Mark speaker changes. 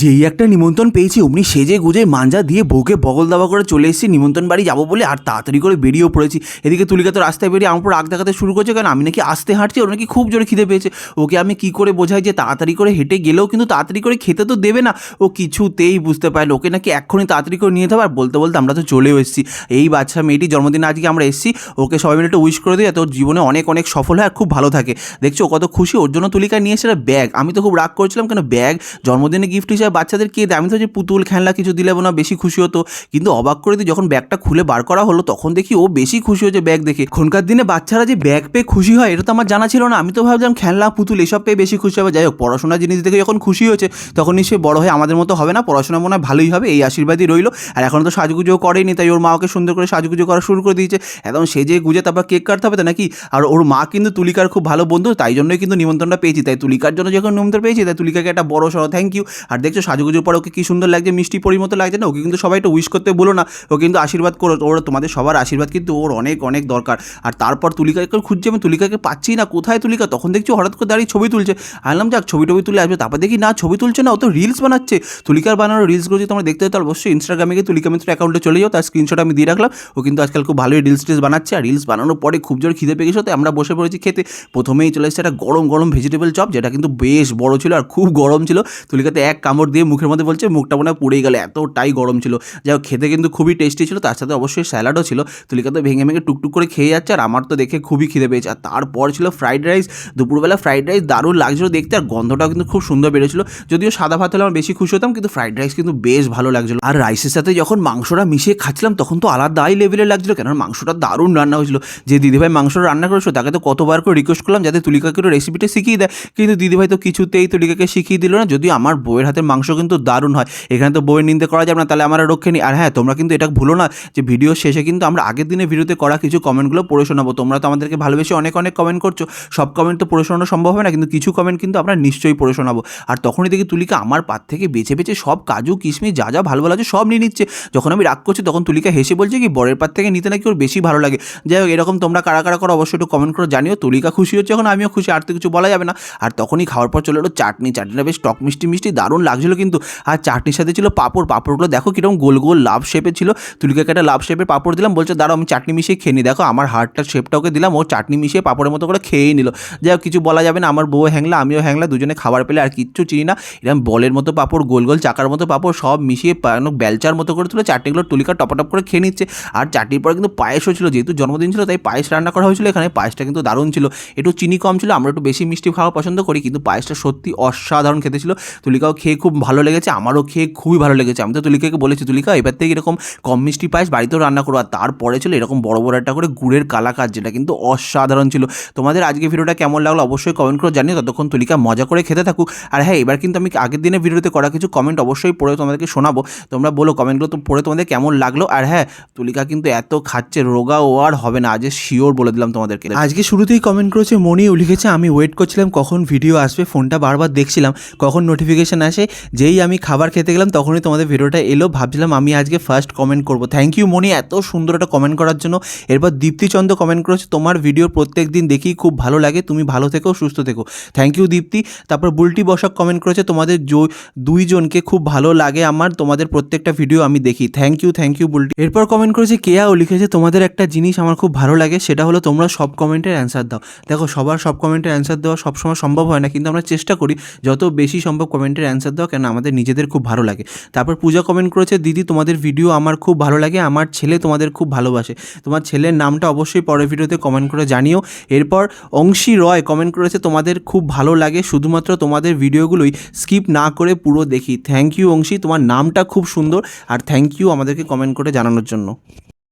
Speaker 1: যেই একটা নিমন্ত্রণ পেয়েছি, অমনি সেজে গুজে মাঞ্জা দিয়ে বউকে বগল দাবা করে চলে এসেছি, নিমন্ত্রণ বাড়ি যাব বলে আর তাড়াতাড়ি করে বেরিয়েও পড়েছি। এদিকে তুলিকা তো রাস্তায় বেরিয়ে আমার উপর আগ দেখাতে শুরু করছে, কারণ আমি নাকি আসতে হাঁটছি, ওর নাকি খুব জোরে খিদে পেয়েছে। ওকে আমি কি করে বোঝাই যে তাড়াতাড়ি করে হেঁটে গেলেও কিন্তু তাড়াতাড়ি করে খেতে তো দেবে না। ও কিছুতেই বুঝতে পারল ওকে নাকি এক্ষুনি তাড়াতাড়ি করে নিয়ে যেতে হবে, আর বলতে বলতে আমরা তো চলেও এসেছি। এই বাচ্চা মেয়েটি জন্মদিনে আজকে আমরা এসেছি, ওকে সবাই মিলে একটু উইশ করে দিই যাতে ওর জীবনে অনেক অনেক সফল হয় আর খুব ভালো থাকে। দেখছ কত খুশি, ওর জন্য তুলিকা নিয়ে এসে ব্যাগ আমি তো খুব রাগ করেছিলাম, কেন ব্যাগ জন্মদিনে গিফট হিসাবে বাচ্চাদের কে দেয়? আমি তো যে পুতুল, খেলনা কিছু দিলে না বেশি খুশি হতো। কিন্তু অবাক করে দিই যখন ব্যাগটা খুলে বার করা হলো, তখন দেখি ও বেশি খুশি হয়েছে ব্যাগ দেখে। এখনকার দিনে বাচ্চারা যে ব্যাগ পেয়ে খুশি হয়, এটা তো আমার জানা ছিল না। আমি তো ভাবছিলাম খেলনা, পুতুল, এসব পেয়ে বেশি খুশি হবে। যাই হোক, পড়াশোনার জিনিস দেখে যখন খুশি হয়েছে তখন নিশ্চয়ই বড় হয়ে আমাদের মতো হবে না। পড়াশোনা মনে হয় ভালোই হবে, এই আশীর্বাদই রইল। আর এখন তো সাজুগুজো করেনি, তাই ওর মা ওকে সুন্দর করে সাজুগুজো করা শুরু করে দিয়েছে। একদম সেজে গুজে তারপর কেক কাটতে হবে তো নাকি? আর ওর মা কিন্তু তুলিকার খুব ভালো বন্ধু, তাই জন্যই কিন্তু নিমন্ত্রণটা পেয়েছি। তাই তুলিকার জন্য যখন নিমন্ত্রণ পেয়েছি, তাই তুলিকাকে একটা বড় সড়ো থ্যাংক ইউ আর দেখছ সাজুগুজোর পর ওকে কি সুন্দর লাগছে, মিষ্টি পরি মতো লাগছে না, ওকে কিন্তু সবাই একটু উইশ করতে বলো না, ও কিন্তু আশীর্বাদ করো, ওর তোমাদের সবার আশীর্বাদ কিন্তু ওর অনেক অনেক দরকার। আর তারপর তুলিকাকে খুঁজছি আমি, তুলিকাকে পাচ্ছি না, কোথায় তুলিকা? তখন দেখছি হঠাৎ করে দাঁড়িয়ে ছবি তুলছে। আনলাম যাক, ছবি টবি তুলে আসবে, তারপর দেখি না, ছবি তুলছে না, ও তো রিলস বানাচ্ছে। তুলিকার বানানো রিলসগুলো যদি তোমরা দেখতে চাও, তাহলে অবশ্যই ইনস্টাগ্রামে গিয়ে তুলিকা মিত্র অ্যাকাউন্টে চলে যাও, তার স্ক্রিনশট আমি দিয়ে রাখলাম। ও কিন্তু আজকাল খুব ভালোই রিলস টিলস বানাচ্ছে, আর রিলস বানানোর পরে খুব জোর খিদে পেয়ে গেছে তাই আমরা বসে পড়েছি খেতে। প্রথমেই চলে এসেছে একটা গরম গরম ভেজিটেবল চপ যেটা কিন্তু বেশ বড় ছিল আর খুব গরম ছিল। তুলিকাতে এক কামড় দিয়ে মুখের মধ্যে বলছে, মুখটা মনে হয় পুড়েই গেল, এতটাই গরম ছিল। যাই হোক, খেতে কিন্তু খুবই টেস্টি ছিল, তার সাথে অবশ্যই স্যালাডও ছিল। তুলিকা তো ভেঙে ভেঙে টুকটুক করে খেয়ে যাচ্ছে, আর আমার তো দেখে খুবই খিদে পেয়েছে। আর তারপর ছিল ফ্রাইড রাইস দুপুরবেলা ফ্রাইড রাইস দারুণ লাগছিল দেখতে, আর গন্ধটাও কিন্তু খুব সুন্দর বেরোছিল যদিও সাদা ভাত হলে আমার বেশি খুশি হতাম, কিন্তু ফ্রাইড রাইস কিন্তু বেশ ভালো লাগছিল। আর রাইসের সাথে যখন মাংসটা মিশিয়ে খাচ্ছিলাম, তখন তো আলাদাই লেভেলের লাগছিল কেন মাংসটা দারুণ রান্না হয়েছিল। যে দিদিভাই মাংসটা রান্না করেছিল, তাকে তো কতবার করে রিকোয়েস্ট করলাম যাতে তুলিকাকে রেসিপিটা শিখিয়ে দেয়। কিন্তু দিদিভাই তো কিছুতেই তুলিকাকে শিখিয়ে দিল না, যদিও আমার বইয়ের হাতের মাংস কিন্তু দারুণ হয়। এখানে তো বউয়ের নিন্দে করা যাবে না, তাহলে আমার রক্ষে নিই। আর হ্যাঁ তোমরা কিন্তু এটা ভুলো না যে ভিডিও শেষে কিন্তু আমরা আগের দিনে ভিডিওতে করা কিছু কমেন্টগুলো পড়ে শোনাবো। তোমরা তো আমাদেরকে ভালোবেসে অনেক অনেক কমেন্ট করছ। সব কমেন্ট তো পড়ে শোনানো সম্ভব হবে না, কিন্তু কিছু কমেন্ট কিন্তু আমরা নিশ্চয়ই পড়ে শোনাবো। আর তখনই দেখি তুলিকা আমার পাত থেকে বেছে বেছে সব কাজু, কিশমিশ, যা যা ভালো ভালো আছে সব নিয়ে নিচ্ছে। যখন আমি রাগ করছি তখন তুলিকা হেসে বলছে কি, বরের পাত থেকে নিতে নাকি ওর বেশি ভালো লাগে? যাই হোক, এরকম তোমরা কারা কারা করো অবশ্যই একটু কমেন্ট করে জানিও। তুলিকা খুশি হচ্ছে যখন আমিও খুশি, আর তো কিছু বলা যাবে না। আর তখনই খাওয়ার পর চলে এলো চাটনি। চাটনিটা বেশ টক মিষ্টি মিষ্টি, দারুণ লাগছিল কিন্তু, আর চাটনির সাথে ছিল পাঁপড়। পাঁপড়গুলো দেখো কীরকম গোল গোল লাভ শেপে ছিল। তুলিকাকে একটা লাভ শেপের পাঁপড় দিলাম, বলছে, দাঁড়াও, আমি চাটনি মিশিয়ে খেয়ে নিই। দেখো, আমার হার্টটার শেপটা ওকে দিলাম, ও চাটনি মিশিয়ে পাঁপড়ের মতো করে খেয়েই নিল। যাই কিছু বলা যাবে না, আমার বউ হ্যাংলা, আমিও হ্যাংলা, দুজনে খাবার পেলে আর কিচ্ছু চিনি না। এরকম বলের মতো পাঁপড়, গোল গোল চাকার মতো পাঁপড়, সব মিশিয়ে বেলচার মতো করে তুলে চাটনিগুলো তুলিকা টপাটপ করে খেয়ে নিচ্ছে। আর চাটনির পরে কিন্তু পায়েসও ছিল, যেহেতু জন্মদিন ছিল, তাই পায়েস রান্না করা হয়েছিল এখানে। পায়েসটা কিন্তু দারুণ ছিল। একটু চিনি কম ছিল, আমরা একটু বেশি মিষ্টি খাওয়া পছন্দ করি, কিন্তু পায়েসটা সত্যি অসাধারণ খেতে ছিল। তুলিকাও খেয়ে খুব ভালো লেগেছে, আমারও খেয়ে খুবই ভালো লেগেছে। আমি তো তুলিকাকে বলেছি, তুলিকা, এবার থেকে এরকম কম মিষ্টি পায়েস বাড়িতেও রান্না করো। আর তারপরে ছিল এরকম বড় বড় একটা করে গুড়ের কালাকার যেটা কিন্তু অসাধারণ ছিল। তোমাদের আজকে ভিডিওটা কেমন লাগল অবশ্যই কমেন্ট করে জানিও। ততক্ষণ তুলিকা মজা করে খেতে থাকুক। আর হ্যাঁ এবার কিন্তু আমি আগের দিনের ভিডিওতে করা কিছু কমেন্ট অবশ্যই পড়ে তোমাদেরকে শোনাবো। তোমরা বলো কমেন্টগুলো তো পড়ে তোমাদের কেমন লাগল। আর হ্যাঁ তুলিকা কিন্তু এত খাচ্ছে, রোগা ও আর হবে না, আজ শিওর বলে দিলাম তোমাদেরকে। আজকে শুরুতেই কমেন্ট করেছে মনি লিখেছে, আমি ওয়েট করছিলাম কখন ভিডিও আসবে। ফোনটা বারবার দেখছিলাম, কখন নোটিফিকেশান আসে যেই আমি খাবার খেতে গেলাম, তখনই তোমাদের ভিডিওটা এলো। ভাবছিলাম আমি আজকে ফার্স্ট কমেন্ট করব। থ্যাংক ইউ মনি, এত সুন্দর একটা কমেন্ট করার জন্য। এরপর দীপ্তিচন্দ্র কমেন্ট করেছে, তোমার ভিডিও প্রত্যেক দিন দেখি, খুব ভালো লাগে। তুমি ভালো থেকো, সুস্থ থেকো। Thank you Dipti. তারপর বুলটি বসাক কমেন্ট করেছে, তোমাদের দুইজনকে খুব ভালো লাগে আমার, তোমাদের প্রত্যেকটা ভিডিও আমি দেখি। Thank you thank you Bulti. এরপর কমেন্ট করেছে কেয়াও লিখেছে, তোমাদের একটা জিনিস আমার খুব ভালো লাগে, সেটা হলো তোমরা সব কমেন্টের অ্যান্সার দাও। দেখো, সবার সব কমেন্টের অ্যান্সার দেওয়া সবসময় সম্ভব হয় না, কিন্তু আমরা চেষ্টা করি, যত বেশি সম্ভব কমেন্টের অ্যান্সার দেওয়া কেন আমাদের নিজেদের খুব ভালো লাগে। তারপর পূজা কমেন্ট করেছে, দিদি, তোমাদের ভিডিও আমার খুব ভালো লাগে, আমার ছেলে তোমাদের খুব ভালোবাসে। তোমার ছেলের নামটা অবশ্যই পরের ভিডিওতে কমেন্ট করে জানিও। এরপর অংশী রয় কমেন্ট করেছে, তোমাদের খুব ভালো লাগে, শুধুমাত্র তোমাদের ভিডিওগুলোই স্কিপ না করে পুরো দেখি। থ্যাংক ইউ অংশী, তোমার নামটা খুব সুন্দর, আর থ্যাংক ইউ আমাদেরকে কমেন্ট করে জানানোর জন্য।